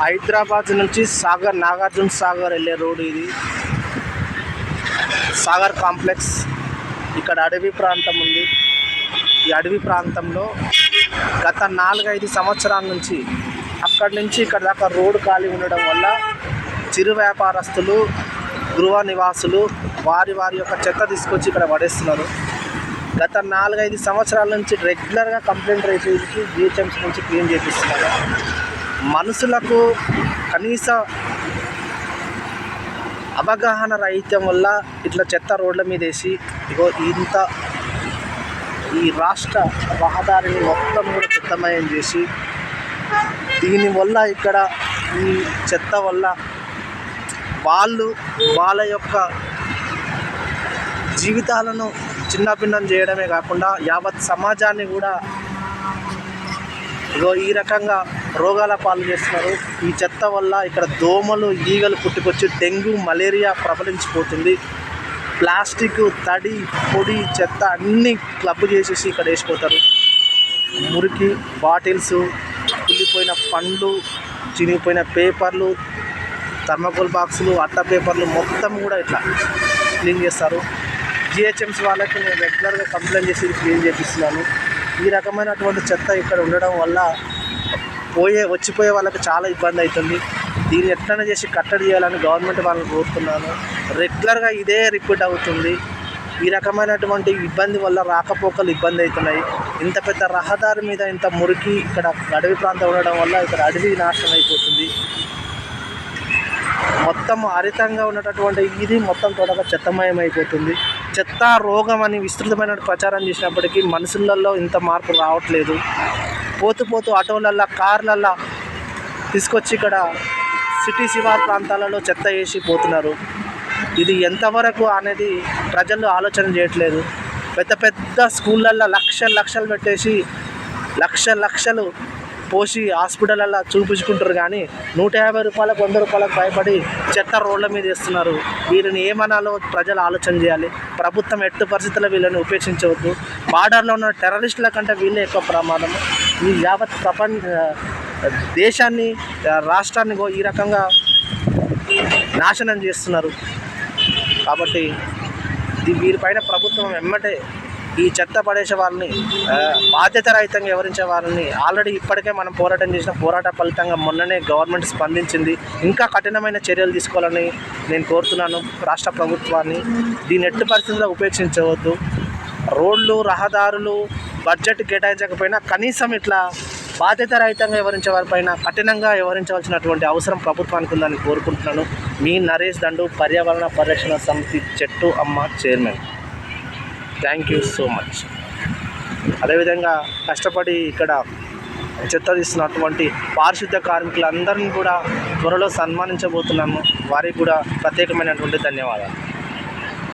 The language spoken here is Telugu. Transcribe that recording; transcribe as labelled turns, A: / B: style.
A: హైదరాబాద్ నుంచి సాగర్ నాగార్జున సాగర్ వెళ్ళే రోడ్ ఇది. సాగర్ కాంప్లెక్స్. ఇక్కడ అడవి ప్రాంతం ఉంది. ఈ అడవి ప్రాంతంలో గత నాలుగైదు సంవత్సరాల నుంచి అక్కడి నుంచి ఇక్కడ దాకా రోడ్డు ఖాళీ ఉండడం వల్ల చిరు వ్యాపారస్తులు గృహ నివాసులు వారి వారి యొక్క చెత్త తీసుకొచ్చి ఇక్కడ పడేస్తున్నారు. గత నాలుగైదు సంవత్సరాల నుంచి రెగ్యులర్గా కంప్లైంట్ రైతులకి జిహెచ్ఎంసీ నుంచి క్లీన్ చేపిస్తున్నారు. మనుషులకు కనీస అవగాహన రహిత్యం వల్ల ఇట్లా చెత్త రోడ్ల మీద వేసి ఇగో ఇంత ఈ రాష్ట్ర రహదారిని మొత్తం కూడా చెత్తమయం చేసి దీనివల్ల ఇక్కడ ఈ చెత్త వల్ల వాళ్ళు వాళ్ళ యొక్క జీవితాలను చిన్నభిన్నం చేయడమే కాకుండా యావత్ సమాజాన్ని కూడా ఇగో ఈ రకంగా రోగాల పాలు చేస్తున్నారు. ఈ చెత్త వల్ల ఇక్కడ దోమలు ఈగలు పుట్టుకొచ్చి డెంగ్యూ మలేరియా ప్రబలించిపోతుంది. ప్లాస్టిక్ తడి పొడి చెత్త అన్నీ క్లబ్ చేసేసి ఇక్కడ వేసిపోతారు. మురికి బాటిల్స్ కుళ్ళిపోయిన పండ్లు చినిగిపోయిన పేపర్లు థర్మకోల్ బాక్సులు అట్ట పేపర్లు మొత్తం కూడా ఇట్లా క్లీన్ చేస్తారు. జిహెచ్ఎంసీ వాళ్ళకి నేను రెగ్యులర్గా కంప్లైంట్ చేసి క్లీన్ చేపిస్తున్నాను. ఈ రకమైనటువంటి చెత్త ఇక్కడ ఉండడం వల్ల పోయే వచ్చిపోయే వాళ్ళకి చాలా ఇబ్బంది అవుతుంది. దీన్ని ఎట్లనే చేసి కట్టడి చేయాలని గవర్నమెంట్ వాళ్ళని కోరుతున్నాను. రెగ్యులర్గా ఇదే రిపీట్ అవుతుంది. ఈ రకమైనటువంటి ఇబ్బంది వల్ల రాకపోకలు ఇబ్బంది అవుతున్నాయి. ఇంత పెద్ద రహదారి మీద ఇంత మురికి ఇక్కడ అడవి ప్రాంతం ఉండడం వల్ల ఇక్కడ అడవి నాశనం అయిపోతుంది. మొత్తం హరితంగా ఉన్నటువంటి ఇది మొత్తం త్వరగా చెత్తమయం అయిపోతుంది. చెత్త రోగం అని విస్తృతమైన ప్రచారం చేసినప్పటికీ మనుషులలో ఇంత మార్పు రావట్లేదు. పోతూ పోతూ ఆటోలల్లో కార్లల్లో తీసుకొచ్చి ఇక్కడ సిటీ శివార్ ప్రాంతాలలో చెత్త వేసి పోతున్నారు. ఇది ఎంతవరకు అనేది ప్రజలు ఆలోచన చేయట్లేదు. పెద్ద పెద్ద స్కూళ్ళల్లో లక్షలు లక్షలు పెట్టేసి లక్ష లక్షలు పోసి హాస్పిటల్లో చూపించుకుంటారు కానీ నూట యాభై రూపాయలకు వంద రూపాయలకు భయపడి చెత్త రోడ్ల మీద వేస్తున్నారు. వీరిని ఏమనాలో ప్రజలు ఆలోచన చేయాలి. ప్రభుత్వం ఎట్టి పరిస్థితుల్లో వీళ్ళని ఉపేక్షించవద్దు. బార్డర్లో ఉన్న టెర్రరిస్టుల కంటే వీళ్ళే ఎక్కువ ప్రమాదం. ఈ యావత్ ప్రపంచ దేశాన్ని రాష్ట్రాన్ని ఈ రకంగా నాశనం చేస్తున్నారు. కాబట్టి వీరిపైన ప్రభుత్వం వెమ్మటే ఈ చెత్త పడేసే వాళ్ళని బాధ్యత రహితంగా వివరించే వాళ్ళని ఆల్రెడీ ఇప్పటికే మనం పోరాటం చేసిన పోరాట ఫలితంగా మొన్ననే గవర్నమెంట్ స్పందించింది. ఇంకా కఠినమైన చర్యలు తీసుకోవాలని నేను కోరుతున్నాను. రాష్ట్ర ప్రభుత్వాన్ని దీన్ని ఎట్టి పరిస్థితుల్లో ఉపేక్షించవద్దు. రోడ్లు రహదారులు బడ్జెట్ కేటాయించకపోయినా కనీసం ఇట్లా బాధ్యత రహితంగా వివరించే వారిపైన కఠినంగా వివరించవలసినటువంటి అవసరం ప్రభుత్వానికి ఉందని కోరుకుంటున్నాను. మీ నరేష్ దండు పర్యావరణ పరిరక్షణ సమితి చెట్టు అమ్మ chairman. Thank you so much అదేవిధంగా కష్టపడి ఇక్కడ చెత్త తీస్తున్నటువంటి పారిశుద్ధ్య కార్మికులందరినీ కూడా త్వరలో సన్మానించబోతున్నాము వారికి కూడా ప్రత్యేకమైనటువంటి ధన్యవాదాలు.